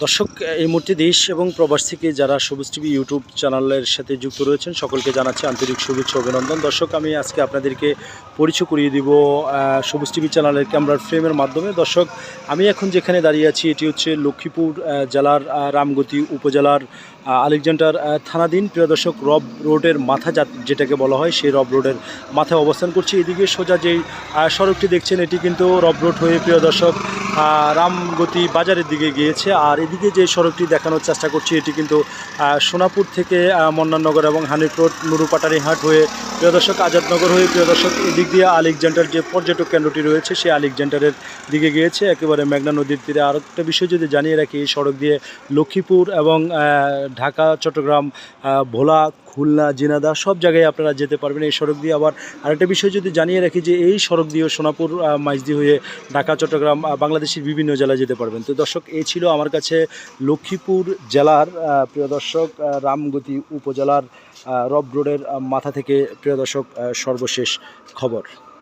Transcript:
দর্শক, এই মুহূর্তে দেশ এবং প্রবাস থেকে যারা সবুজ টিভি ইউটিউব চ্যানেলের সাথে যুক্ত রয়েছেন, সকলকে জানাচ্ছি আন্তরিক শুভেচ্ছা অভিনন্দন। দর্শক, আমি আজকে আপনাদেরকে পরিচয় করিয়ে দিব সবুজ টিভি চ্যানেলের ক্যামেরার ফ্রেমের মাধ্যমে। দর্শক, আমি এখন যেখানে দাঁড়িয়ে আছি, এটি হচ্ছে লক্ষ্মীপুর জেলার রামগতি উপজেলার আলেকজান্ডার থানাধীন। প্রিয় দর্শক, রব রোডের মাথা যা- যেটাকে বলা হয়, সেই রব রোডের মাথায় অবস্থান করছি। এদিকে সোজা যেই সড়কটি দেখছেন, এটি কিন্তু রব রোড হয়ে, প্রিয় দর্শক রামগতি বাজারের দিকে গিয়েছে। আর এদিকে যে সড়কটি দেখানোর চেষ্টা করছি এটি কিন্তু সোনাপুর থেকে আহ, মন্নাননগর এবং হানিফ রোড নুরুপাটারি হাট হয়ে প্রিয় দর্শক আজাদনগর হয়ে প্রিয় দর্শক এদিক দিয়ে আলেকজান্ডার যে পর্যটক কেন্দ্রটি রয়েছে সেই আলেকজান্ডারের দিকে গিয়েছে। একেবারে মেঘনা নদীর তীরে আর একটা বিষয় যদি জানিয়ে রাখি এই সড়ক দিয়ে লক্ষ্মীপুর এবং ঢাকা চট্টগ্রাম ভোলা খুলনা জিনাদা সব জায়গায় আপনারা যেতে পারবেন। এই সড়ক দিয়ে আবার আরেকটা বিষয় যদি জানিয়ে রাখি যে এই সড়ক দিয়েও সোনাপুর মাইজদি হয়ে ঢাকা চট্টগ্রাম বাংলাদেশের বিভিন্ন জেলায় যেতে পারবেন। তো দর্শক এই ছিল আমার কাছে লক্ষ্মীপুর জেলার প্রিয় দর্শক রামগতি উপজেলার রব রোডের মাথা থেকে প্রিয় দর্শক সর্বশেষ খবর।